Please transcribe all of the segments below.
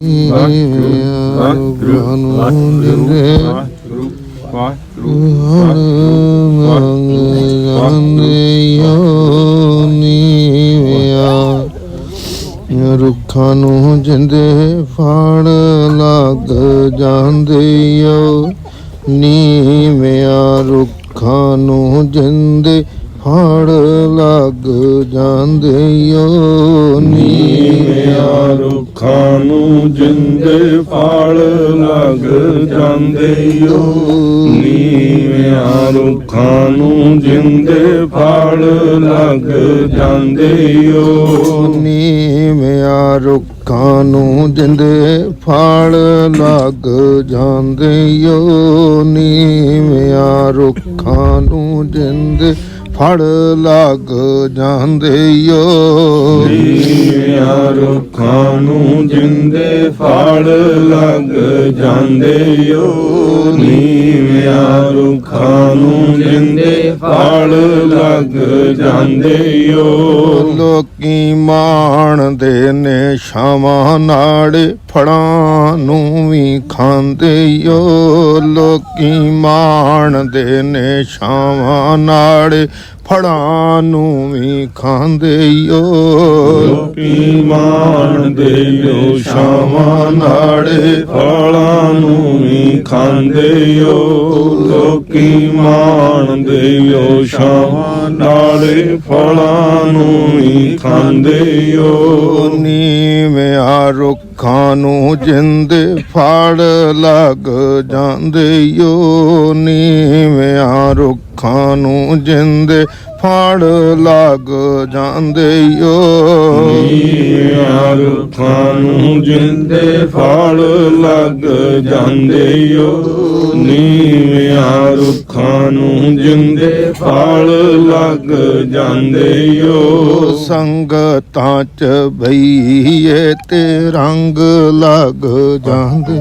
ਵਾਹਿਗੁਰੂ ਵਾਹਿਗੁਰੂ ਵਾਹਿਗੁਰੂ ਰੁੱਖਾਂ ਨੂੰ ਜਿੰਦੇ ਫੜ ਲੱਗ ਜਾਂਦੇ ਓ ਨੀਵਿਆਂ ਰੁੱਖਾਂ ਨੂੰ ਜਿੰਦੇ ਫੜ ਲੱਗ ਜਾਂਦੇ ਓ ਨੀਵਿਆਂ ਰੁੱਖਾਂ ਨੂੰ ਜਿੰਦੇ ਫਲ ਲੱਗ ਜਾਂਦੇ ਓ ਨੀਵਿਆਂ ਰੁੱਖਾਂ ਨੂੰ ਜਿੰਦੇ ਫਲ ਲੱਗ ਜਾਂਦੇ ਓ ਨੀਵਿਆਂ ਰੁੱਖਾਂ ਨੂੰ ਜਿੰਦੇ ਫਲ ਲੱਗ ਜਾਂਦੇ ਓ ਨੀਵਿਆਂ ਰੁੱਖਾਂ ਨੂੰ ਜਿੰਦੇ ਫੜ ਲੱਗ ਜਾਂਦੇ ਓ ਨੀਵਿਆਂ ਰੁੱਖਾਂ ਨੂੰ ਜਿੰਦੇ ਫਲ ਲੱਗ ਜਾਂਦੇ ਓ ਨੀਵਿਆਂ ਰੁੱਖਾਂ ਨੂੰ ਜਿੰਦੇ ਫਲ ਲੱਗ ਜਾਂਦੇ ਓ ਲੋਕੀ ਮਾਣਦੇ ਨੇ ਛਾਵਾਂ ਨਾੜੇ। ਫੜਾਂ ਨੂੰ ਵੀ ਖਾਂਦੇ ਓ ਲੋਕੀ ਮਾਣਦੇ ਨੇ ਛਾਵਾਂ ਨਾੜੇ ਫੜਾਂ ਨੂੰ ਵੀ ਖਾਂਦੇ ਓ ਲੋਕੀ ਮਾਣਦੇ ਓ ਛਾਵਾਂ ਨਾੜੇ ਫਲਾਂ ਨੂੰ ਵੀ ਖਾਂਦੇ ਓ ਲੋਕੀ ਮਾਣਦੇ ਓ ਸ਼ਾਮਾਂ ਨਾਲੇ ਫਲਾਂ ਨੂੰ ਵੀ ਖਾਂਦੇ ਓ ਨੀਵਿਆਂ ਰੁੱਖਾਂ ਨੂੰ ਜਿੰਦੇ ਫੜ ਲੱਗ ਜਾਂਦੇ ਓ ਨੀਵਿਆਂ ਰੁੱਖਾਂ ਨੂੰ ਜਿੰਦੇ ਫੜ ਲੱਗ ਜਾਂਦੇ ਓ ਰੁੱਖਾਂ ਨੂੰ ਜਿੰਦੇ ਫਲ ਲੱਗ ਜਾਂਦੇ ਓ ਰੁੱਖਾਂ ਨੂੰ ਜਿੰਦੇ ਫਲ ਲੱਗ ਜਾਂਦੇ ਓ ਸੰਗਤਾਂ ਚ ਬਈਏ ਤੇ ਰੰਗ ਲੱਗ ਜਾਂਦੇ।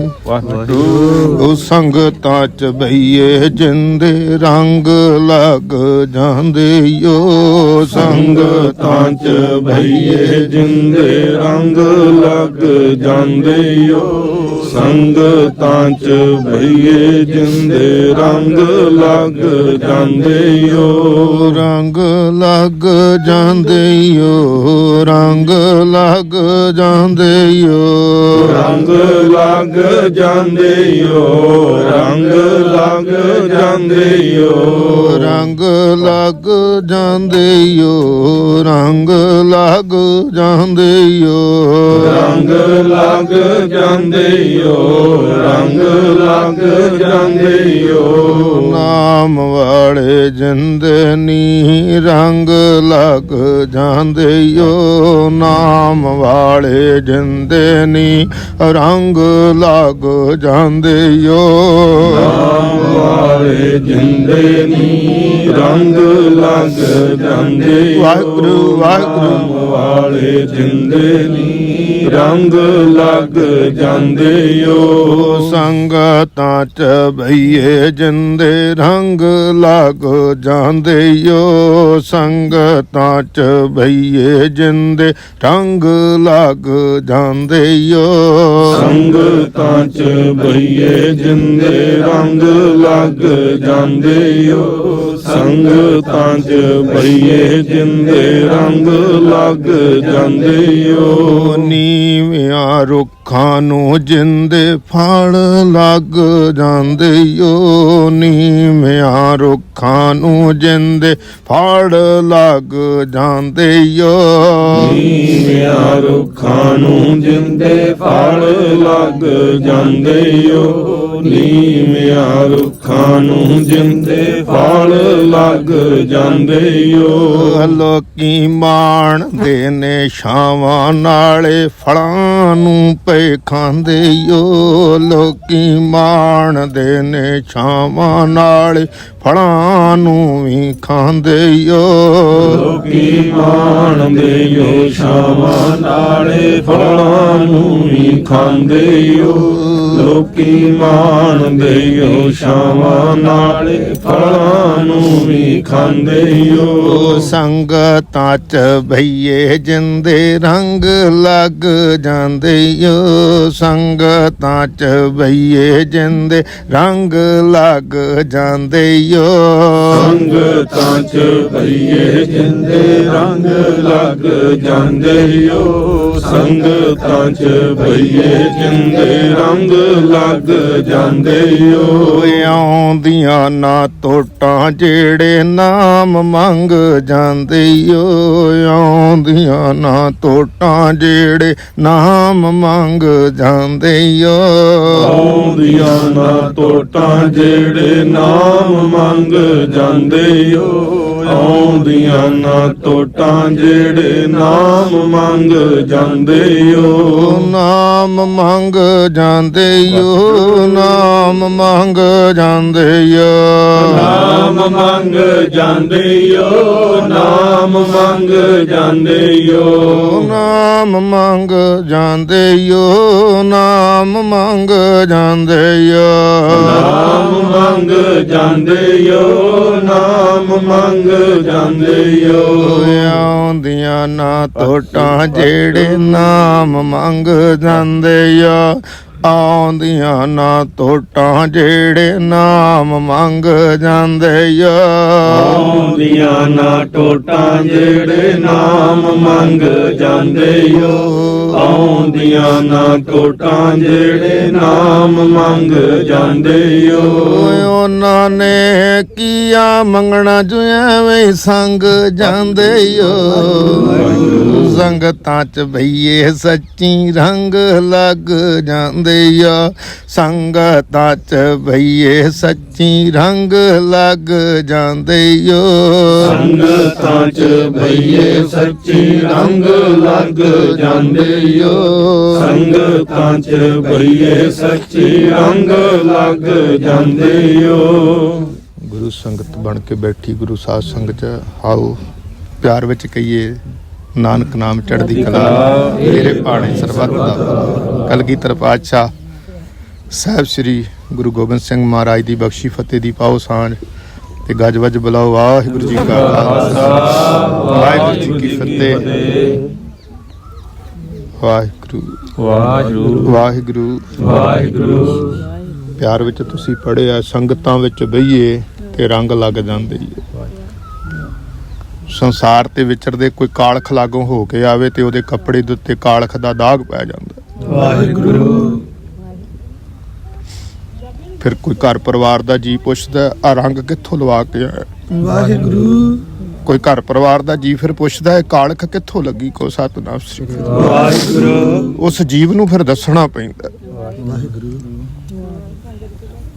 ਉਹ ਸੰਗਤਾਂ ਚ ਬਈਏ ਜਿੰਦੇ ਰੰਗ ਲੱਗ ਜਾਂਦੇ ਓ ਸੰਗਤਾਂ ਚ ਭਈਏ ਜਿੰਦੇ ਰੰਗ ਲੱਗ ਜਾਂਦੇ ਓ। ਸੰਗਤਾਂ ਚ ਭਈਏ ਜਿੰਦੇ ਰੰਗ ਲੱਗ ਜਾਂਦੇ ਓ ਰੰਗ ਲੱਗ ਜਾਂਦੇ ਓ ਰੰਗ ਲੱਗ ਜਾਂਦੇ ਓ ਰੰਗ ਲੱਗ ਜਾਂਦੇ ਓ ਰੰਗ ਲੱਗ ਜਾਂਦੇ ਓ ਰੰਗ ਲੱਗ ਜਾਂਦੇ ਓ ਰੰਗ ਲੱਗ ਜਾਂਦੇ ਓ ਰੰਗ ਲੱਗ ਜਾਂਦੇ ਓ ਰੰਗ ਲੱਗ ਜਾਂਦੇ ਓ ਨਾਮ ਵਾਲੇ ਜਿੰਦੇ ਨੀ ਰੰਗ ਲੱਗ ਜਾਂਦੇ ਓ ਨਾਮ ਵਾਲੇ ਜਿੰਦੇ ਨੀ ਰੰਗ ਲੱਗ ਜਾਂਦੇ ਓ ਨਾਮ ਵਾਲੇ ਜਿੰਦੇ ਨੀ ਰੰਗ ਲੱਗ ਜਾਂਦੇ। ਵਾਹਿਗੁਰੂ, ਵਾਹਿਗੁਰੂ। ਵਾਲੇ ਜਿੰਦੇ ਨੀ ਰੰਗ ਲੱਗ ਜਾਂਦੇ ਓ ਸੰਗਤਾਂ ਚ ਬਈਏ ਜਿੰਦੇ ਰੰਗ ਲੱਗ ਜਾਂਦੇ ਓ। ਸੰਗਤਾਂ ਚ ਬਈਏ ਜਿੰਦੇ ਰੰਗ ਲੱਗ ਜਾਂਦੇ ਓ। ਸੰਗਤਾਂ ਚ ਬਈਏ ਜਿੰਦੇ ਰੰਗ ਲੱਗ ਜਾਂਦੇ ਓ। ਸੰਗਤਾਂ ਚ ਬਈਏ ਜਿੰਦੇ ਰੰਗ ਲੱਗ ਜਾਂਦੇ ਓ। ਨੀਵਿਆਂ ਰੁੱਖਾਂ ਨੂੰ ਜਿੰਦੇ ਫਲ ਲੱਗ ਜਾਂਦੇ ਓ ਨੀਵਿਆਂ ਰੁੱਖਾਂ ਨੂੰ ਜਿੰਦੇ ਫਲ ਲੱਗ ਜਾਂਦੇ ਓ ਨੀਵਿਆਂ ਰੁੱਖਾਂ ਨੂੰ ਜਿੰਦੇ ਫਲ ਲੱਗ ਜਾਂਦੇ ਓ ਨੀਵਿਆਂ ਰੁੱਖਾਂ ਨੂੰ ਜਿੰਦੇ ਫਲ ਲੱਗ ਜਾਂਦੇ ਓ ਲੋਕੀ ਮਾਣਦੇ ਨੇ ਛਾਵਾਂ ਨਾਲੇ ਫਲਾਂ ਨੂੰ ਪਏ ਖਾਂਦੇ ਓ ਲੋਕੀ ਮਾਣਦੇ ਨੇ ਛਾਵਾਂ ਨਾਲੇ ਫਲਾਂ ਨੂੰ ਵੀ ਖਾਂਦੇ ਓ ਲੋਕੀ ਮਾਣਦੇ ਓ ਸ਼ਾਮਾਂ ਨਾਲੇ ਫਲਾਂ ਨੂੰ ਵੀ ਖਾਂਦੇ ਓ ਲੋਕੀ ਮਾਨ ਦੇਓ ਸ਼ਾਵਾਂ ਨਾਲੇ ਫਲਾਂ ਨੂੰ ਵੀ ਖਾਂਦੇ ਓ ਓ ਸੰਗਤਾਂ ਚ ਭਈਏ ਜਿੰਦੇ ਰੰਗ ਲੱਗ ਜਾਂਦੇ ਓ ਸੰਗਤਾਂ ਚ ਭਈਏ ਜਿੰਦੇ ਰੰਗ ਲੱਗ ਜਾਂਦੇ ਓ ਸੰਗਤਾਂ ਚ ਭਈਏ ਜਿੰਦੇ ਰੰਗ ਲੱਗ ਜਾਂਦੇ ਓ ਸੰਗਤਾਂ ਚ ਭਈਏ ਜਿੰਦੇ ਰੰਗ ਲੱਗ ਜਾਂਦੇ ਓ ਓਏ ਆਉਂਦੀਆਂ ਨਾ ਤੋਟਾਂ ਜਿਹੜੇ ਨਾਮ ਮੰਗ ਜਾਂਦੇ ਓ ਆਉਂਦੀਆਂ ਨਾ ਤੋਟਾਂ ਜਿਹੜੇ ਨਾਮ ਮੰਗ ਜਾਂਦੇ ਓ ਆਉਂਦੀਆਂ ਨਾ ਤੋਟਾਂ ਜਿਹੜੇ ਨਾਮ ਮੰਗ ਜਾਂਦੇ ਓ ਆਉਂਦੀਆਂ ਨਾ ਟੋਟਾਂ ਜਿਹੜੇ ਨਾਮ ਮੰਗ ਜਾਂਦੇ ਓ ਨਾਮ ਮੰਗ ਜਾਂਦੇ ਓ ਨਾਮ ਮੰਗ ਜਾਂਦੇ ਓ ਨਾਮ ਮੰਗ ਜਾਂਦੇ ਓ ਨਾਮ ਮੰਗ ਜਾਂਦੇ ਓ ਨਾਮ ਮੰਗ ਜਾਂਦੇ ਓ ਨਾਮ ਮੰਗ ਜਾਂਦੇ ਓ ਨਾਮ ਮੰਗ ਜਾਂਦੇ ਓ ਨਾਮ ਮੰਗ ਜਾਂਦੇ ਆਉਂਦੀਆਂ ਨਾ ਟੋਟਾਂ ਜਿਹੜੇ ਨਾਮ ਮੰਗ ਜਾਂਦੇ ਆ। ਆਉਂਦੀਆਂ ਨਾ ਟੋਟਾਂ ਜਿਹੜੇ ਨਾਮ ਮੰਗ ਜਾਂਦੇ ਆ। ਆਉਂਦੀਆਂ ਨਾ ਟੋਟਾਂ ਜਿਹੜੇ ਨਾਮ ਮੰਗ ਜਾਂਦੇ ਓ ਆਉਂਦੀਆਂ ਨਾ ਟੋਟਾਂ ਜਿਹੜੇ ਨਾਮ ਮੰਗ ਜਾਂਦੇ ਓ ਉਹਨਾਂ ਨੇ ਕੀਆ ਮੰਗਣਾ ਜੋ ਐਵੇਂ ਸੰਗ ਜਾਂਦੇ ਓ ਸੰਗਤਾਂ ਚ ਭਈਏ ਸੱਚੀ ਰੰਗ ਲੱਗ ਜਾਂਦੇ ਆ ਸੰਗਤਾਂ ਚ ਭਈਏ ਸੱਚੀ ਰੰਗ ਲੱਗ ਜਾਂਦੇ ਓ ਸੰਗਤਾਂ ਚ ਭਈਏ ਸੱਚੀ ਰੰਗ ਲੱਗ ਜਾਂਦੇ ਓ ਸੰਗਤਾਂ ਚ ਭਈਏ ਸੱਚੀ ਰੰਗ ਲੱਗ ਜਾਂਦੇ ਓ ਗੁਰੂ ਸੰਗਤ ਬਣ ਕੇ ਬੈਠੀ ਗੁਰੂ ਸਾਧ ਸੰਗਤ ਚ ਆਓ। ਪਿਆਰ ਵਿੱਚ ਕਹੀਏ ਨਾਨਕ ਨਾਮ ਚੜ੍ਹਦੀ ਕਲਾ ਮੇਰੇ ਭਾਣੇ ਸਰਬੱਤ ਦਾ। ਕਲਗੀਧਰ ਪਾਤਸ਼ਾਹ ਸਾਹਿਬ ਸ੍ਰੀ ਗੁਰੂ ਗੋਬਿੰਦ ਸਿੰਘ ਮਹਾਰਾਜ ਦੀ ਬਖਸ਼ੀ ਫਤਿਹ ਦੀ ਪਾਓ ਸਾਂਝ ਤੇ ਗੱਜ ਵੱਜ ਬੁਲਾਓ। ਵਾਹਿਗੁਰੂ ਜੀ ਕਾ ਖਾਲਸਾ। ਵਾਹਿਗੁਰੂ ਜੀ ਕੀ ਫਤਿਹ। ਵਾਹਿਗੁਰੂ। ਵਾਹਿਗੁਰੂ। ਵਾਹਿਗੁਰੂ। ਵਾਹਿਗੁਰੂ। ਪਿਆਰ ਵਿੱਚ ਤੁਸੀਂ ਪੜਿਆ ਸੰਗਤਾਂ ਵਿੱਚ ਬਈਏ ਤੇ ਰੰਗ ਲੱਗ ਜਾਂਦੇ ਈ ਸੰਸਾਰ ਤੇ ਵਿਚਰਦੇ ਕੋਈ ਕਾਲਖ ਲਾਗੋਂ ਹੋ ਕੇ ਆਵੇ ਤੇ ਉਹਦੇ ਕੱਪੜੇ ਦੇ ਉੱਤੇ ਕਾਲਖ ਦਾ ਦਾਗ ਪੈ ਜਾਂਦਾ। ਵਾਹਿਗੁਰੂ। ਫਿਰ ਕੋਈ ਘਰ ਪਰਿਵਾਰ ਦਾ ਜੀ ਪੁੱਛਦਾ ਆ ਰੰਗ ਕਿੱਥੋਂ ਲਵਾ ਕੇ ਆਇਆ? ਵਾਹਿਗੁਰੂ। ਕੋਈ ਘਰ ਪਰਿਵਾਰ ਦਾ ਜੀ ਫਿਰ ਪੁੱਛਦਾ ਇਹ ਕਾਲਖ ਕਿੱਥੋਂ ਲੱਗੀ ਕੋ ਸਤਨਾਮ ਸ੍ਰੀ ਗੁਰੂ। ਵਾਹਿਗੁਰੂ। ਉਸ ਜੀਵ ਨੂੰ ਫਿਰ ਦੱਸਣਾ ਪੈਂਦਾ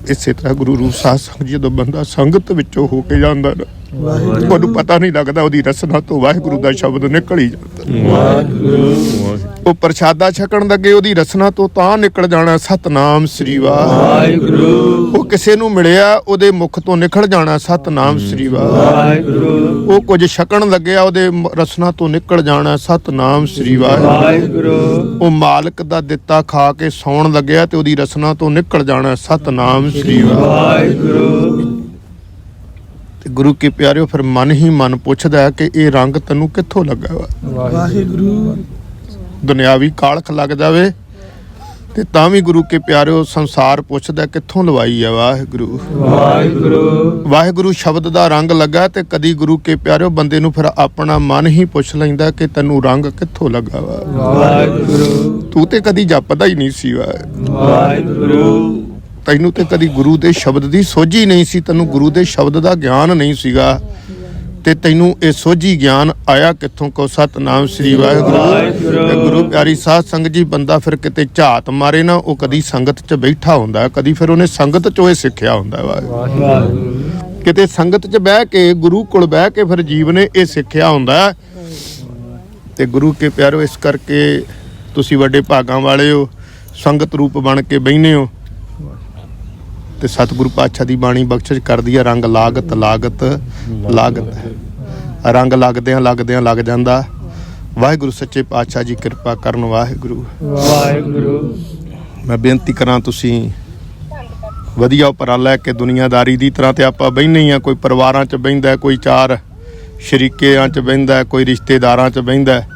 ਇਸੇ ਤਰ੍ਹਾਂ ਗੁਰੂ ਰੂਪ ਸੰਗਤ ਜੀ ਜਦੋਂ ਬੰਦਾ ਸੰਗਤ ਵਿੱਚੋਂ ਹੋ ਕੇ ਜਾਂਦਾ ਨਾ ਉਹਨੂੰ ਪਤਾ ਨਹੀਂ ਲੱਗਦਾ ਉਹਦੀ ਰਸਨਾ ਤੋਂ ਵਾਹਿਗੁਰੂ ਦਾ ਸ਼ਬਦ ਨਿਕਲ ਹੀ ਜਾਂਦਾ। ਵਾਹਿਗੁਰੂ। ਉਹ ਪ੍ਰਸ਼ਾਦਾ ਛਕਣ ਲੱਗੇ ਉਹਦੀ ਰਸਨਾ ਤੋਂ ਤਾਂ ਨਿਕਲ ਜਾਣਾ ਸਤਨਾਮ ਸ੍ਰੀ ਵਾਹਿਗੁਰੂ। ਉਹ ਕਿਸੇ ਨੂੰ ਮਿਲਿਆ ਉਹਦੇ ਮੁਖ ਤੋਂ ਨਿਕਲ ਜਾਣਾ ਸਤਨਾਮ ਸ੍ਰੀ ਵਾਹਿਗੁਰੂ। ਉਹ ਕੁਝ ਛਕਣ ਲੱਗਿਆ ਉਹਦੇ ਰਸਨਾ ਤੋਂ ਨਿਕਲ ਜਾਣਾ ਸਤਨਾਮ ਸ੍ਰੀ ਵਾਹਿਗੁਰੂ। ਉਹ ਮਾਲਕ ਦਾ ਦਿੱਤਾ ਖਾ ਕੇ ਸੌਣ ਲੱਗਿਆ ਤੇ ਉਹਦੀ ਰਸਨਾ ਤੋਂ ਨਿਕਲ ਜਾਣਾ ਸਤਨਾਮ ਸ੍ਰੀ ਵਾਹਿਗੁਰੂ। ਤੇ ਗੁਰੂ ਕੇ ਪਿਆਰਿਓ ਫਿਰ ਮਨ ਹੀ ਮਨ ਪੁੱਛਦਾ ਕਿ ਇਹ ਰੰਗ ਤੈਨੂੰ ਕਿੱਥੋਂ ਲੱਗਾ ਵਾ? ਵਾਹਿਗੁਰੂ। ਦੁਨਿਆਵੀ ਕਾਲਖ ਲੱਗ ਜਾਵੇ ਤੇ ਤਾਂ ਵੀ ਗੁਰੂ ਕੇ ਪਿਆਰਿਓ ਸੰਸਾਰ ਪੁੱਛਦਾ ਕਿੱਥੋਂ ਲਵਾਈ ਆ ਵਾਹਿਗੁਰੂ। ਵਾਹਿਗੁਰੂ। ਵਾਹਿਗੁਰੂ ਸ਼ਬਦ ਦਾ ਰੰਗ ਲੱਗਾ ਤੇ ਕਦੀ ਗੁਰੂ ਕੇ ਪਿਆਰਿਓ ਬੰਦੇ ਨੂੰ ਫਿਰ ਆਪਣਾ ਮਨ ਹੀ ਪੁੱਛ ਲੈਂਦਾ ਕਿ ਤੈਨੂੰ ਰੰਗ ਕਿੱਥੋਂ ਲੱਗਾ ਵਾ? ਵਾਹਿਗੁਰੂ। ਤੂੰ ਤੇ ਕਦੀ ਜਪਦਾ ਹੀ ਨਹੀਂ ਸੀ ਵਾ। ਵਾਹਿਗੁਰੂ। ਤੈਨੂੰ ਤੇ ਕਦੀ ਗੁਰੂ ਦੇ ਸ਼ਬਦ ਦੀ ਸੋਝੀ ਨਹੀਂ ਸੀ, ਤੈਨੂੰ ਗੁਰੂ ਦੇ ਸ਼ਬਦ ਦਾ ਗਿਆਨ ਨਹੀਂ ਸੀਗਾ। ਤੇ ਤੈਨੂੰ ਇਹ ਸੋਝੀ ਗਿਆਨ ਆਇਆ ਕਿੱਥੋਂ? ਕੋ ਸਤਨਾਮ ਸ੍ਰੀ ਵਾਹਿਗੁਰੂ। ਤੇ ਗੁਰੂ ਪਿਆਰੀ ਸਾਧ ਸੰਗਤ ਜੀ, ਬੰਦਾ ਫਿਰ ਕਿਤੇ ਝਾਤ ਮਾਰੇ ਨਾ, ਉਹ ਕਦੀ ਸੰਗਤ 'ਚ ਬੈਠਾ ਹੁੰਦਾ, ਕਦੀ ਫਿਰ ਉਹਨੇ ਸੰਗਤ 'ਚੋਂ ਇਹ ਸਿੱਖਿਆ ਹੁੰਦਾ ਵਾ। ਵਾਹਿਗੁਰੂ ਕਿਤੇ ਸੰਗਤ 'ਚ ਬਹਿ ਕੇ, ਗੁਰੂ ਕੋਲ ਬਹਿ ਕੇ ਫਿਰ ਜੀਵ ਨੇ ਇਹ ਸਿੱਖਿਆ ਹੁੰਦਾ। ਤੇ ਗੁਰੂ ਕੇ ਪਿਆਰੋ, ਇਸ ਕਰਕੇ ਤੁਸੀਂ ਵੱਡੇ ਭਾਗਾਂ ਵਾਲੇ ਹੋ, ਸੰਗਤ ਰੂਪ ਬਣ ਕੇ ਬੈਠੇ ਹੋ। ਤੇ ਸਤਿਗੁਰੂ ਪਾਤਸ਼ਾਹ ਦੀ ਬਾਣੀ ਬਖਸ਼ਿਸ਼ ਕਰਦੀ ਆ ਰੰਗ ਲਾਗਤ ਲਾਗਤ ਲਾਗਤ ਰੰਗ ਲੱਗਦਿਆਂ ਲੱਗਦਿਆਂ ਲੱਗ ਜਾਂਦਾ। ਵਾਹਿਗੁਰੂ ਸੱਚੇ ਪਾਤਸ਼ਾਹ ਜੀ ਕਿਰਪਾ ਕਰਨ ਵਾਹਿਗੁਰੂ। ਵਾਹਿਗੁਰੂ। ਮੈਂ ਬੇਨਤੀ ਕਰਾਂ ਤੁਸੀਂ ਵਧੀਆ ਉਪਰਾਲਾ ਕਿ ਦੁਨੀਆਦਾਰੀ ਦੀ ਤਰ੍ਹਾਂ ਤੇ ਆਪਾਂ ਬਹਿਨੇ ਹੀ ਆ ਕੋਈ ਪਰਿਵਾਰਾਂ 'ਚ ਬਹਿੰਦਾ ਹੈ, ਕੋਈ ਚਾਰ ਸ਼ਰੀਕਿਆਂ 'ਚ ਬਹਿੰਦਾ ਹੈ, ਕੋਈ ਰਿਸ਼ਤੇਦਾਰਾਂ 'ਚ ਬਹਿੰਦਾ। ਹੈ।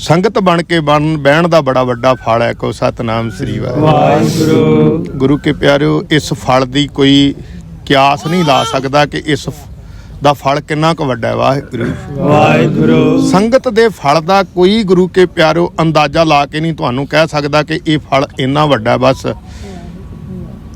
ਸੰਗਤ ਬਣ ਕੇ ਬਣ ਬਹਿਣ ਦਾ ਬੜਾ ਵੱਡਾ ਫਲ ਹੈ ਕੋ ਸਤਨਾਮ ਸ੍ਰੀ ਵਾਹਿਗੁਰੂ। ਗੁਰੂ ਕੇ ਪਿਆਰਿਓ ਇਸ ਫਲ ਦੀ ਕੋਈ ਕਿਆਸ ਨਹੀਂ ਲਾ ਸਕਦਾ ਕਿ ਇਸ ਦਾ ਫਲ ਕਿੰਨਾ ਕੁ ਵੱਡਾ ਹੈ ਵਾਹਿਗੁਰੂ। ਵਾਹਿਗੁਰੂ। ਸੰਗਤ ਦੇ ਫਲ ਦਾ ਕੋਈ ਗੁਰੂ ਕੇ ਪਿਆਰਿਓ ਅੰਦਾਜ਼ਾ ਲਾ ਕੇ ਨਹੀਂ ਤੁਹਾਨੂੰ ਕਹਿ ਸਕਦਾ ਕਿ ਇਹ ਫਲ ਇੰਨਾ ਵੱਡਾ ਬਸ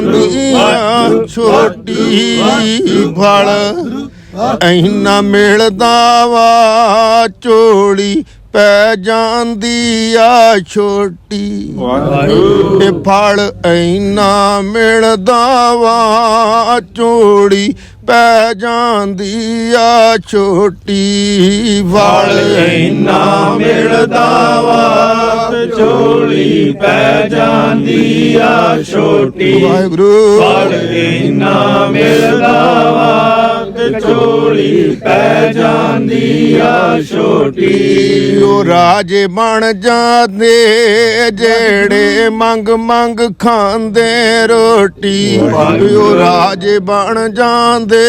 ਪੈ ਜਾਂਦੀ ਆ ਛੋਟੀ ਫਲ ਐਨਾ ਮਿਲਦਾ ਵਾ ਚੋੜੀ ਪੈ ਜਾਂਦੀ ਆ ਛੋਟੀ। ਇਹ ਫਲ ਐਨਾ ਮਿਲਦਾ ਵਾ ਚੋੜੀ ਪੈ ਜਾਂਦੀ ਆ ਛੋਟੀ। ਫਲ ਇੰਨਾ ਮਿਲਦਾ ਵਾ ਝੋਲੀ ਪੈ ਜਾਂਦੀ ਆ ਛੋਟੀ। ਵਾਹਿਗੁਰੂ ਫਲ ਇੰਨਾ ਮਿਲਦਾ ਵਾ ਝੋਲੀ ਪੈ ਜਾਂਦੀ ਆ ਛੋਟੀ। ਉਹ ਰਾਜੇ ਬਣ ਜਾਂਦੇ ਜਿਹੜੇ ਮੰਗ ਮੰਗ ਖਾਂਦੇ ਰੋਟੀ। ਉਹ ਰਾਜੇ ਬਣ ਜਾਂਦੇ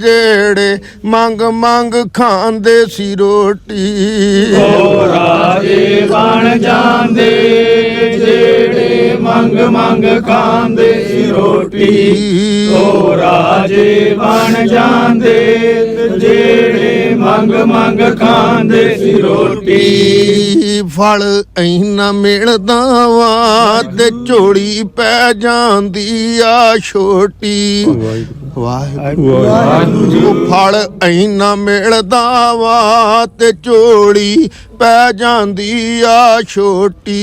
ਜਿਹੜੇ ਮੰਗ ਮੰਗ ਖਾਂਦੇ ਸੀ ਰੋਟੀ। ਓ ਰਾਜੇ ਬਣ ਜਾਂਦੇ ਜਿਹੜੇ ਮੰਗ ਮੰਗ ਖਾਂਦੇ ਸੀ ਰੋਟੀ। ਓ ਰਾਜੇ ਬਣ ਜਾਂਦੇ ਜਿਹੜੇ ਮੰਗ ਮੰਗ ਖਾਂਦੇ ਸੀ ਰੋਟੀ। ਫਲ ਐਨਾ ਮਿਲਦਾ ਵਾ ਤੇ ਝੋਲੀ ਪੈ ਜਾਂਦੀ ਆ ਛੋਟੀ। ਵਾਹਿਗੁਰੂ। ਫਲ ਐਨਾ ਮਿਲਦਾ ਵਾ ਤੇ ਝੋਲੀ ਪੈ ਜਾਂਦੀ ਆ ਛੋਟੀ।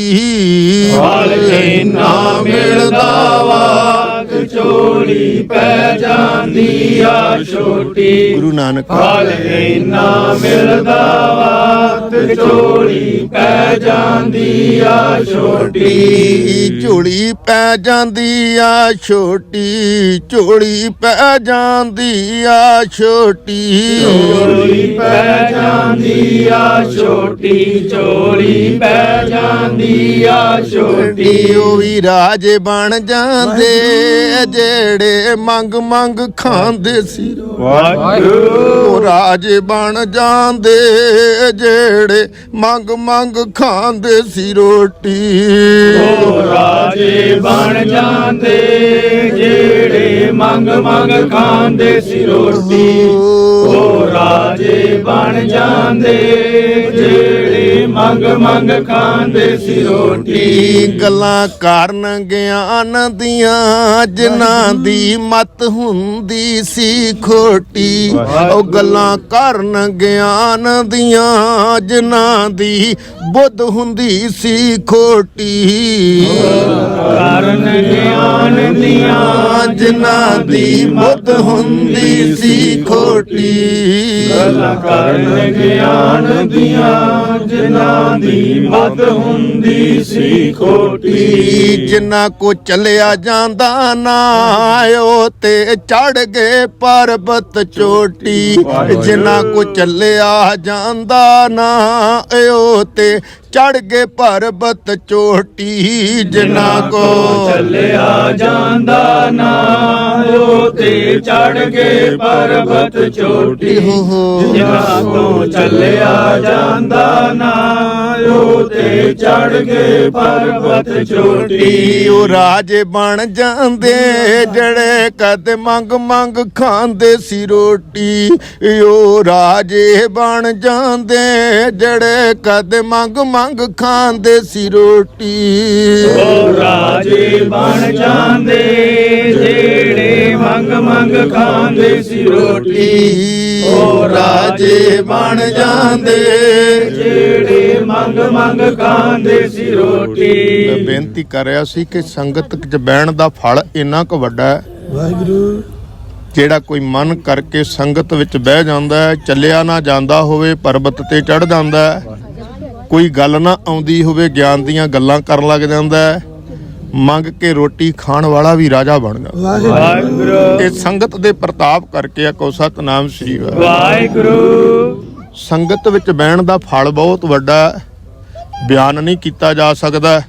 ਫਲ ਇੰਨਾ ਮਿਲਦਾ ਵਾ ਝੋਲੀ ਪੈ ਜਾਂਦੀ ਆ ਛੋਟੀ। ਗੁਰੂ ਨਾਨਕ ਫਲ ਇੰਨਾ ਮਿਲਦਾ ਵਾ ਤੇ ਝੋਲੀ ਪੈ ਜਾਂਦੀ ਆ ਛੋਟੀ। ਝੋਲੀ ਪੈ ਜਾਂਦੀ ਆ ਛੋਟੀ ਝੋਲੀ ਪੈ ਜਾਂਦੀ ਆ ਛੋਟੀ। ਝੋਲੀ ਪੈ ਜਾਂਦੀ ਆ ਛੋਟੀ ਝੋਲੀ ਪੈ ਜਾਂਦੀ ਆ ਛੋਟੀ। ਉਹ ਵੀ ਰਾਜੇ ਬਣ ਜਾਂਦੇ ਜਿਹੜੇ ਮੰਗ ਮੰਗ ਖਾਂਦੇ ਸੀ। ਵਾਹਿਗੁਰੂ। ਰਾਜੇ ਬਣ ਜਾਂਦੇ ਜਿਹੜੇ ਮੰਗ ਮੰਗ ਖਾਂਦੇ ਸੀ ਰੋਟੀ ਓ ਰਾਜੇ ਬਣ ਜਾਂਦੇ ਜਿਹੜੇ ਮੰਗ ਮੰਗ ਖਾਂਦੇ ਸੀ ਰੋਟੀ। ਓ ਰਾਜੇ ਬਣ ਜਾਂਦੇ, ਜਿਹੜੇ ਮੰਗ ਮੰਗ ਖਾਂਦੇ ਸੀ ਰੋਟੀ। ਗੱਲਾਂ ਕਾਰਨ ਗਿਆਨ ਦੀਆਂ ਜਿਨ੍ਹਾਂ ਦੀ ਮਤ ਹੁੰਦੀ ਸੀ ਖੋਟੀ। ਉਹ ਗੱਲਾਂ ਕਾਰਨ ਗਿਆਨ ਦੀਆਂ ਜਿਨ੍ਹਾਂ ਦੀ ਬੁੱਧ ਹੁੰਦੀ ਸੀ ਖੋਟੀ। ਕਾਰਨ ਗਿਆਨ ਦੀਆਂ ਜਿਨ੍ਹਾਂ ਦੀ ਬੁੱਧ ਹੁੰਦੀ ਸੀ ਖੋਟੀ। ਗੱਲਾਂ ਕਰਨ ਗਿਆਨ ਦੀਆਂ ਜਿਨ੍ਹਾਂ ਦੀ ਮਤ ਹੁੰਦੀ ਸੀ ਖੋਟੀ। ਜਿੰਨਾ ਕੋ ਚੱਲਿਆ ਜਾਂਦਾ ਨਾ ਉਹ ਤੇ ਚੜ ਗਏ ਪਰਬਤ ਚੋਟੀ। ਜਿੰਨਾ ਕੋ ਚੱਲਿਆ ਜਾਂਦਾ ਨਾ ਉਹ ਤੇ ਚੜ ਗਏ ਪਰਬਤ ਚੋਟੀ ਜਿੰਨਾ ਕੋ ਚੱਲਿਆ ਜਾਂਦਾ ਨਾ ਉਹ ਤੇ ਚੜ ਕੇ ਪਰਬਤ ਚੋਟੀ। ਜਿਨ੍ਹਾਂ ਤੋਂ ਚੱਲਿਆ ਜਾਂਦਾ ਨਾ ਉਹ ਤੇ ਚੜ ਕੇ ਪਰਬਤ ਚੋਟੀ। ਉਹ ਰਾਜੇ ਬਣ ਜਾਂਦੇ ਜਿਹੜੇ ਕਦੇ ਮੰਗ ਮੰਗ ਖਾਂਦੇ ਸੀ ਰੋਟੀ। ਉਹ ਰਾਜੇ ਬਣ ਜਾਂਦੇ ਜਿਹੜੇ ਕਦੇ ਮੰਗ ਮੰਗ ਖਾਂਦੇ ਸੀ ਰੋਟੀ। ਰਾਜੇ ਬਣ ਜਾਂਦੇ ਜਿਹੜੇ ਮੰਗ ਮੰਗ ਖਾਂਦੇ ਸੀ ਰੋਟੀ। ਉਹ ਰਾਜੇ ਬਣ ਜਾਂਦੇ ਜਿਹੜੇ ਮੰਗ ਮੰਗ ਖਾਂਦੇ ਸੀ ਮੈਂ ਰੋਟੀ ਬੇਨਤੀ ਕਰ ਰਿਹਾ ਸੀ ਕਿ ਸੰਗਤ ਚ ਬਹਿਣ ਦਾ ਫਲ ਇੰਨਾ ਕੁ ਵੱਡਾ ਹੈ। ਵਾਹਿਗੁਰੂ। ਜਿਹੜਾ ਕੋਈ ਮਨ ਕਰਕੇ ਸੰਗਤ ਵਿੱਚ ਬਹਿ ਜਾਂਦਾ ਹੈ ਚੱਲਿਆ ਨਾ ਜਾਂਦਾ ਹੋਵੇ ਪਰਬਤ ਤੇ ਚੜ ਜਾਂਦਾ ਹੈ। ਕੋਈ ਗੱਲ ਨਾ ਆਉਂਦੀ ਹੋਵੇ ਗਿਆਨ ਦੀਆਂ ਗੱਲਾਂ ਕਰਨ ਲੱਗ ਜਾਂਦਾ ਹੈ। ਮੰਗ ਕੇ ਰੋਟੀ ਖਾਣ ਵਾਲਾ ਵੀ ਰਾਜਾ ਬਣ ਜਾਂਦਾ। ਵਾਹਿਗੁਰੂ। ਇਹ ਸੰਗਤ ਦੇ ਪ੍ਰਤਾਪ ਕਰਕੇ ਆ ਕੋ ਸਤਨਾਮ ਸ੍ਰੀ ਵਾਹਿਗੁਰੂ। ਸੰਗਤ ਵਿੱਚ ਬਹਿਣ ਦਾ ਫਲ ਬਹੁਤ ਵੱਡਾ ਬਿਆਨ ਨਹੀਂ ਕੀਤਾ ਜਾ ਸਕਦਾ।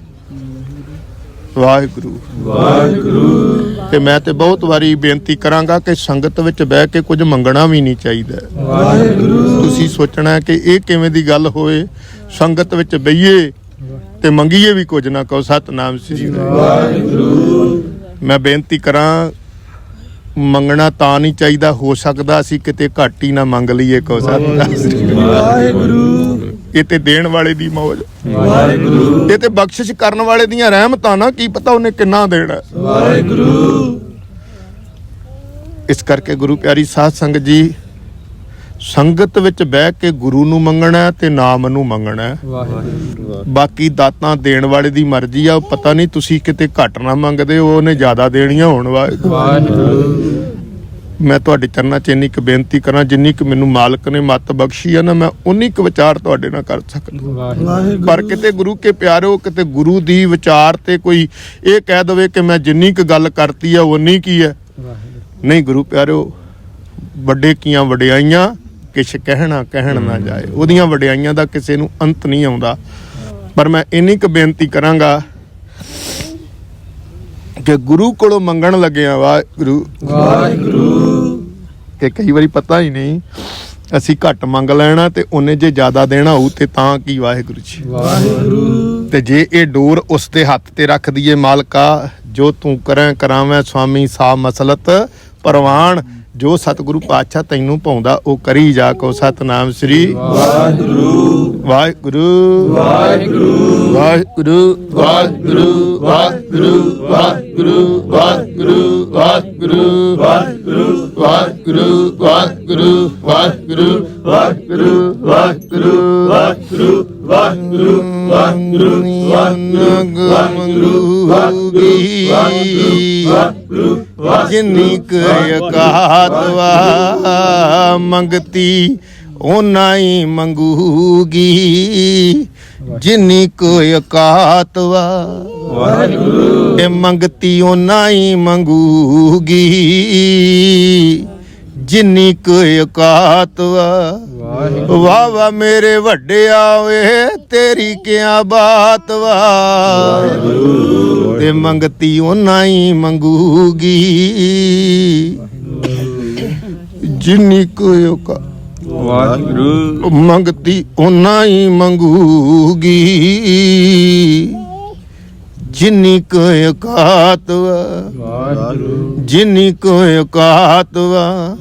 ਵਾਹਿਗੁਰੂ। ਵਾਹਿਗੁਰੂ। ਤੇ ਮੈਂ ਤੇ ਬਹੁਤ ਵਾਰੀ ਬੇਨਤੀ ਕਰਾਂਗਾ ਕਿ ਸੰਗਤ ਵਿੱਚ ਬਹਿ ਕੇ ਕੁਝ ਮੰਗਣਾ ਵੀ ਨਹੀਂ ਚਾਹੀਦਾ। ਵਾਹਿਗੁਰੂ। ਤੁਸੀਂ ਸੋਚਣਾ ਕਿ ਇਹ ਕਿਵੇਂ ਦੀ ਗੱਲ ਹੋਏ ਸੰਗਤ ਵਿੱਚ ਬਈਏ ਤੇ ਮੰਗੀਏ ਵੀ ਕੁਝ ਨਾ ਕਹੋ ਸਤਨਾਮ ਸ੍ਰੀ ਵਾਹਿਗੁਰੂ। ਮੈਂ ਬੇਨਤੀ ਕਰਾਂ ਮੰਗਣਾ ਤਾਂ ਨਹੀਂ ਚਾਹੀਦਾ ਹੋ ਸਕਦਾ ਅਸੀਂ ਕਿਤੇ ਘੱਟ ਹੀ ਨਾ ਮੰਗ ਲਈਏ ਕਹੋ ਸਤਨਾਮ ਸ੍ਰੀ ਵਾਹਿਗੁਰੂ। ਇਹ ਤੇ ਦੇਣ ਵਾਲੇ ਦੀ ਮੌਜ। ਵਾਹਿਗੁਰੂ। ਇਹ ਤੇ ਬਖਸ਼ਿਸ਼ ਕਰਨ ਵਾਲੇ ਦੀਆਂ ਰਹਿਮਤਾਂ ਨਾ ਕੀ ਪਤਾ ਉਹਨੇ ਕਿੰਨਾ ਦੇਣਾ। ਵਾਹਿਗੁਰੂ। ਇਸ ਕਰਕੇ ਗੁਰੂ ਪਿਆਰੀ ਸਾਧ ਸੰਗਤ ਜੀ ਸੰਗਤ ਵਿੱਚ ਬਹਿ ਕੇ ਗੁਰੂ ਨੂੰ ਮੰਗਣਾ ਤੇ ਨਾਮ ਨੂੰ ਮੰਗਣਾ। ਬਾਕੀ ਦਾਤਾਂ ਦੇਣ ਵਾਲੇ ਦੀ ਮਰਜ਼ੀ ਆ ਪਤਾ ਨਹੀਂ ਤੁਸੀਂ ਕਿਤੇ ਘੱਟ ਨਾ ਮੰਗਦੇ ਹੋ ਉਹਨੇ ਜ਼ਿਆਦਾ ਦੇਣੀਆਂ ਹੋਣ ਵਾਹਿਗੁਰੂ। ਮੈਂ ਤੁਹਾਡੇ ਚਰਨਾਂ 'ਚ ਇੰਨੀ ਕੁ ਬੇਨਤੀ ਕਰਾਂ ਜਿੰਨੀ ਕੁ ਮੈਨੂੰ ਮਾਲਕ ਨੇ ਮੱਤ ਬਖਸ਼ੀ ਆ ਨਾ ਮੈਂ ਉਨੀ ਕੁ ਵਿਚਾਰ ਤੁਹਾਡੇ ਨਾਲ ਕਰ ਸਕਦਾ। ਵਾਹਿਗੁਰੂ। ਪਰ ਕਿਤੇ ਗੁਰੂ ਕੇ ਪਿਆਰਿਓ ਕਿਤੇ ਗੁਰੂ ਦੀ ਵਿਚਾਰ ਤੇ ਕੋਈ ਇਹ ਕਹਿ ਦਵੇ ਕਿ ਮੈਂ ਜਿੰਨੀ ਕੁ ਗੱਲ ਕਰਤੀ ਆ ਉਨੀ ਕੀ ਹੈ ਨਹੀਂ ਗੁਰੂ ਪਿਆਰਿਓ ਵੱਡੇ ਕੀਆਂ ਵਡਿਆਈਆਂ ਕਿਛ ਕਹਿਣਾ ਕਹਿਣ ਨਾ ਜਾਏ। ਉਹਦੀਆਂ ਵਡਿਆਈਆਂ ਦਾ ਕਿਸੇ ਨੂੰ ਅੰਤ ਨਹੀਂ ਆਉਂਦਾ। ਪਰ ਮੈਂ ਇੰਨੀ ਕੁ ਬੇਨਤੀ ਕਰਾਂਗਾ ਕਿ ਗੁਰੂ ਕੋਲੋਂ ਮੰਗਣ ਲੱਗਿਆ ਵਾਹਿਗੁਰੂ ਵਾਹਿਗੁਰੂ। ਕਿ ਕਈ ਵਾਰੀ ਪਤਾ ਹੀ ਨਹੀਂ ਅਸੀਂ ਘੱਟ ਮੰਗ ਲੈਣਾ ਤੇ ਉਹਨੇ ਜੇ ਜ਼ਿਆਦਾ ਦੇਣਾ ਹੋਊ ਤੇ ਤਾਂ ਕੀ ਵਾਹਿਗੁਰੂ ਜੀ। ਵਾਹਿਗੁਰੂ। ਤੇ ਜੇ ਇਹ ਡੋਰ ਉਸ ਦੇ ਹੱਥ ਤੇ ਰੱਖ ਦਈਏ ਮਾਲਕਾ ਜੋ ਤੂੰ ਕਰੈ ਕਰਾਵੇਂ ਸੁਆਮੀ ਸਾ ਮਸਲਤ ਪਰਵਾਨ ਜੋ ਸਤਿਗੁਰੂ ਪਾਤਸ਼ਾਹ ਤੈਨੂੰ ਪਾਉਂਦਾ ਉਹ ਕਰੀ ਜਾ ਕੋ ਸਤਨਾਮ ਸ੍ਰੀ ਵਾਹਿਗੁਰੂ ਵਾਹਿਗੁਰੂ ਵਾਹਿਗੁਰੂ ਵਾਹਿਗੁਰੂ ਵਾਹਿਗੁਰੂ ਵਾਹਿਗੁਰੂ ਵਾਹਿਗੁਰੂ ਵਾਹਿਗੁਰੂ ਵਾਹਿਗੁਰੂ ਵਾਹਿਗੁਰੂ ਵਾਹਿਗੁਰੂ ਵਾਹਿਗੁਰੂ ਵਾਹਿਗੁਰੂ ਵਾਹਿਗੁਰੂ ਵਾਹਿਗੁਰੂ ਵਾਹਿਗੁਰੂ ਵਾਹਿਗੁਰੂ ਵਾਹਿਗੁਰੂ ਵਾਹਿਗੁਰੂ ਜਿੰਨੀ ਕੁ ਜਿਨੀ ਕਯਕਾਤਵਾ ਮੰਗਤੀ ਉਹਨਾਂ ਹੀ ਮੰਗੂਗੀ। ਜਿਨੀ ਕੋਈ ਅਕਾਤਵਾ ਵਾਹਿਗੁਰੂ। ਇਹ ਮੰਗਤੀ ਉਹਨਾਂ ਹੀ ਮੰਗੂਗੀ। ਜਿੰਨੀ ਕੋ ਔਕਾਤ ਵਾ ਵਾਹ ਵਾਹ ਮੇਰੇ ਵੱਡਿਆ ਓਏ ਤੇਰੀ ਕਿਆ ਬਾਤ ਵਾ। ਤੇ ਮੰਗਤੀ ਓਨਾ ਹੀ ਮੰਗੂਗੀ। ਜਿੰਨੀ ਕੋ ਔਕਾਤ ਵਾਹਿਗੁਰੂ। ਮੰਗਤੀ ਓਨਾ ਹੀ ਮੰਗੂਗੀ। ਜਿੰਨੀ ਕੋ ਔਕਾਤ ਵਾ ਜਿੰਨੀ ਕੋ ਔਕਾਤ ਵਾ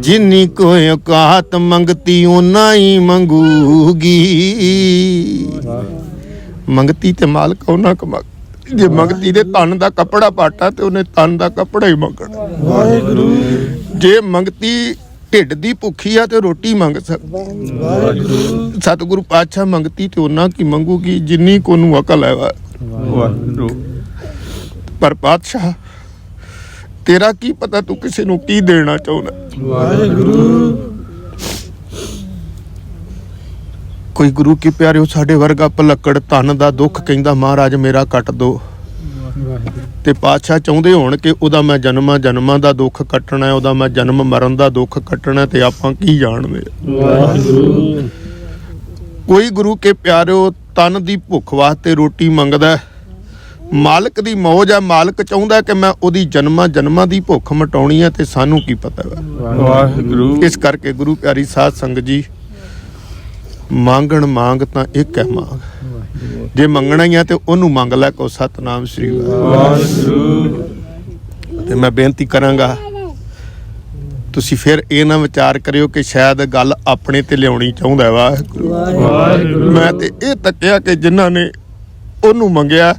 ਜਿੰਨੀ ਕੋ ਔਕਾਤ ਮੰਗਤੀ ਓਨਾ ਹੀ ਮੰਗੂਗੀ। ਮੰਗਤੀ ਤੇ ਮਾਲਕ ਉਹਨਾਂ ਕੋ ਮੰਗ ਜੇ ਮੰਗਤੀ ਦੇ ਤਨ ਦਾ ਕੱਪੜਾ ਪਾਟਾ ਤੇ ਉਹਨੇ ਤਨ ਦਾ ਕੱਪੜਾ ਹੀ ਮੰਗਣਾ। ਵਾਹਿਗੁਰੂ। ਜੇ ਮੰਗਤੀ ਢਿੱਡ ਦੀ ਭੁੱਖੀ ਆ ਤੇ ਰੋਟੀ ਮੰਗ ਸਕਦਾ ਵਾਹਿਗੁਰੂ। ਸਤਿਗੁਰੂ ਪਾਤਸ਼ਾਹ ਮੰਗਤੀ ਤੇ ਉਹਨਾਂ ਕੀ ਮੰਗੂਗੀ ਜਿੰਨੀ ਕੋ ਨੂੰ ਅਕਲ ਹੈ ਵਾ। ਵਾਹਿਗੁਰੂ। ਪਰ ਪਾਤਸ਼ਾਹ ਤੇਰਾ ਕੀ ਪਤਾ ਤੂੰ ਕਿਸੇ ਨੂੰ ਕੀ ਦੇਣਾ ਚਾਹੁੰਦਾ? ਵਾਹਿਗੁਰੂ। ਕੋਈ ਗੁਰੂ ਕੀ ਪਿਆਰਿਓ ਸਾਡੇ ਵਰਗਾ ਭਲੱਕੜ ਧਨ ਦਾ ਦੁੱਖ ਕਹਿੰਦਾ ਮਹਾਰਾਜ ਮੇਰਾ ਕੱਟ ਦੋ। ਤੇ ਪਾਤਸ਼ਾਹ ਚਾਹੁੰਦੇ ਹੋਣ ਕਿ ਉਹਦਾ ਮੈਂ ਜਨਮਾਂ ਜਨਮਾਂ ਦਾ ਦੁੱਖ ਕੱਟਣਾ ਹੈ ਉਹਦਾ ਮੈਂ ਜਨਮ ਮਰਨ ਦਾ ਦੁੱਖ ਕੱਟਣਾ ਤੇ ਆਪਾਂ ਕੀ ਜਾਣਦੇ ਵਾਹਿਗੁਰੂ। ਕੋਈ ਗੁਰੂ ਕੇ ਪਿਆਰਿਓ ਤਨ ਦੀ ਭੁੱਖ ਵਾਸਤੇ ਰੋਟੀ ਮੰਗਦਾ ਹੈ। ਮਾਲਕ ਦੀ ਮੌਜ ਹੈ ਮਾਲਕ ਚਾਹੁੰਦਾ ਕਿ ਮੈਂ ਉਹਦੀ ਜਨਮਾਂ ਜਨਮਾਂ ਦੀ ਭੁੱਖ ਮਟਾਉਣੀ ਹੈ ਤੇ ਸਾਨੂੰ ਕੀ ਪਤਾ ਵਾ। ਵਾਹਿਗੁਰੂ। ਇਸ ਕਰਕੇ ਗੁਰੂ ਪਿਆਰੀ ਸਾਧ ਸੰਗਤ ਜੀ ਮੰਗਣ ਮੰਗ ਤਾਂ ਇੱਕ ਹੈ ਮੰਗ। ਜੇ ਮੰਗਣਾ ਹੀ ਆ ਤੇ ਉਹਨੂੰ ਮੰਗ ਲੈ ਕੋ ਸਤਨਾਮ ਸ੍ਰੀ ਵਾਹਿਗੁਰੂ। ਵਾਹਿਗੁਰੂ। ਤੇ ਮੈਂ ਬੇਨਤੀ ਕਰਾਂਗਾ ਤੁਸੀਂ ਫਿਰ ਇਹ ਨਾ ਵਿਚਾਰ ਕਰਿਓ ਕਿ ਸ਼ਾਇਦ ਗੱਲ ਆਪਣੇ ਤੇ ਲਿਆਉਣੀ ਚਾਹੁੰਦਾ ਵਾ ਵਾਹਿਗੁਰੂ। ਮੈਂ ਤੇ ਇਹ ਤੱਕਿਆ ਕਿ ਜਿਨ੍ਹਾਂ ਨੇ ਉਹਨੂੰ ਮੰਗਿਆ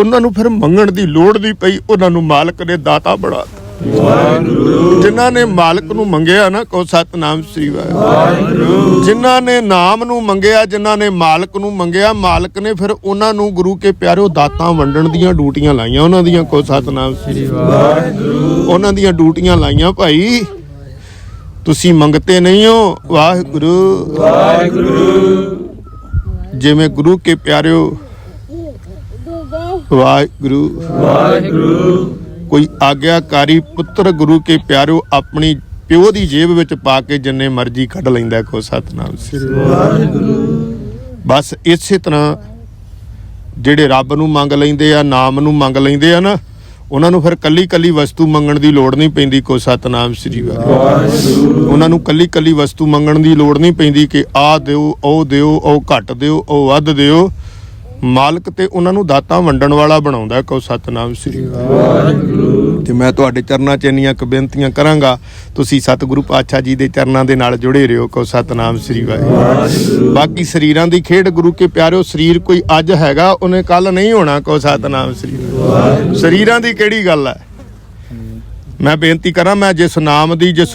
ਉਹਨਾਂ ਨੂੰ ਫਿਰ ਮੰਗਣ ਦੀ ਲੋੜ ਨਹੀਂ ਪਈ ਉਹਨਾਂ ਨੂੰ ਮਾਲਕ ਨੇ ਦਾਤਾ ਬਣਾ ਵਾਹਿਗੁਰੂ। ਜਿਨ੍ਹਾਂ ਨੇ ਮਾਲਕ ਨੂੰ ਮੰਗਿਆ ਨਾ ਕੋ ਸਤਨਾਮ ਸ੍ਰੀ ਵਾਹਿਗੁਰੂ। ਜਿਨ੍ਹਾਂ ਨੇ ਨਾਮ ਨੂੰ ਮੰਗਿਆ ਜਿਨ੍ਹਾਂ ਨੇ ਮਾਲਕ ਨੂੰ ਮੰਗਿਆ ਮਾਲਕ ਨੇ ਫਿਰ ਉਹਨਾਂ ਨੂੰ ਗੁਰੂ ਕੇ ਪਿਆਰਿਓ ਦਾਤਾਂ ਵੰਡਣ ਦੀਆਂ ਡਿਊਟੀਆਂ ਲਾਈਆਂ ਉਹਨਾਂ ਦੀਆਂ ਕੋ ਸਤਨਾਮ ਸ੍ਰੀ ਵਾਹਿਗੁਰੂ। ਉਹਨਾਂ ਦੀਆਂ ਡਿਊਟੀਆਂ ਲਾਈਆਂ ਭਾਈ ਤੁਸੀਂ ਮੰਗਤੇ ਨਹੀਂ ਹੋ ਵਾਹਿਗੁਰੂ। ਵਾਹਿਗੁਰੂ। ਜਿਵੇਂ ਗੁਰੂ ਕੇ ਪਿਆਰਿਓ ਵਾਹਿਗੁਰੂ। ਵਾਹਿਗੁਰੂ। ਕੋਈ ਆਗਿਆਕਾਰੀ ਪੁੱਤਰ ਗੁਰੂ ਕੇ ਪਿਆਰਿਓ ਆਪਣੀ ਪਿਓ ਦੀ ਜੇਬ ਵਿੱਚ ਪਾ ਕੇ ਜਿੰਨੇ ਮਰਜ਼ੀ ਕੱਢ ਲੈਂਦਾ ਕੋ ਸਤਨਾਮ। ਸ੍ਰੀ ਬਸ ਇਸੇ ਤਰ੍ਹਾਂ ਜਿਹੜੇ ਰੱਬ ਨੂੰ ਮੰਗ ਲੈਂਦੇ ਆ ਨਾਮ ਨੂੰ ਮੰਗ ਲੈਂਦੇ ਆ ਨਾ ਉਹਨਾਂ ਨੂੰ ਫਿਰ ਕੱਲੀ ਕੱਲੀ ਵਸਤੂ ਮੰਗਣ ਦੀ ਲੋੜ ਨਹੀਂ ਪੈਂਦੀ ਕੋ ਸਤਨਾਮ ਸ੍ਰੀ ਵਾਹਿਗੁਰੂ। ਵਾਹਿਗੁਰੂ। ਉਹਨਾਂ ਨੂੰ ਕੱਲੀ ਕੱਲੀ ਵਸਤੂ ਮੰਗਣ ਦੀ ਲੋੜ ਨਹੀਂ ਪੈਂਦੀ ਕਿ ਆਹ ਦਿਓ ਉਹ ਦਿਓ ਉਹ ਘੱਟ ਦਿਓ ਉਹ ਵੱਧ ਦਿਓ। ਮਾਲਕ ਤੇ ਉਹਨਾਂ ਨੂੰ ਦਾਤਾਂ ਵੰਡਣ ਵਾਲਾ ਬਣਾਉਂਦਾ ਕੋ ਸਤਨਾਮ ਸ੍ਰੀ ਵਾਹਿਗੁਰੂ। ਤੇ ਮੈਂ ਤੁਹਾਡੇ ਚਰਨਾਂ 'ਚ ਇੰਨੀਆਂ ਕੁ ਬੇਨਤੀਆਂ ਕਰਾਂਗਾ। ਤੁਸੀਂ ਸਤਿਗੁਰੂ ਪਾਤਸ਼ਾਹ ਜੀ ਦੇ ਚਰਨਾਂ ਦੇ ਨਾਲ ਜੁੜੇ ਰਹੋ। ਕੋ ਸਤਨਾਮ ਸ੍ਰੀ ਵਾਹਿਗੁਰੂ। ਬਾਕੀ ਸਰੀਰਾਂ ਦੀ ਖੇਡ ਗੁਰੂ ਕੇ ਪਿਆਰਿਓ, ਸਰੀਰ ਕੋਈ ਅੱਜ ਹੈਗਾ, ਉਹਨੇ ਕੱਲ ਨਹੀਂ ਹੋਣਾ। ਕੋ ਸਤਨਾਮ ਸ੍ਰੀ ਵਾਹਿਗੁਰੂ। ਸਰੀਰਾਂ ਦੀ ਕਿਹੜੀ ਗੱਲ ਹੈ? ਮੈਂ ਬੇਨਤੀ ਕਰਾਂ, ਮੈਂ ਜਿਸ ਨਾਮ ਦੀ, ਜਿਸ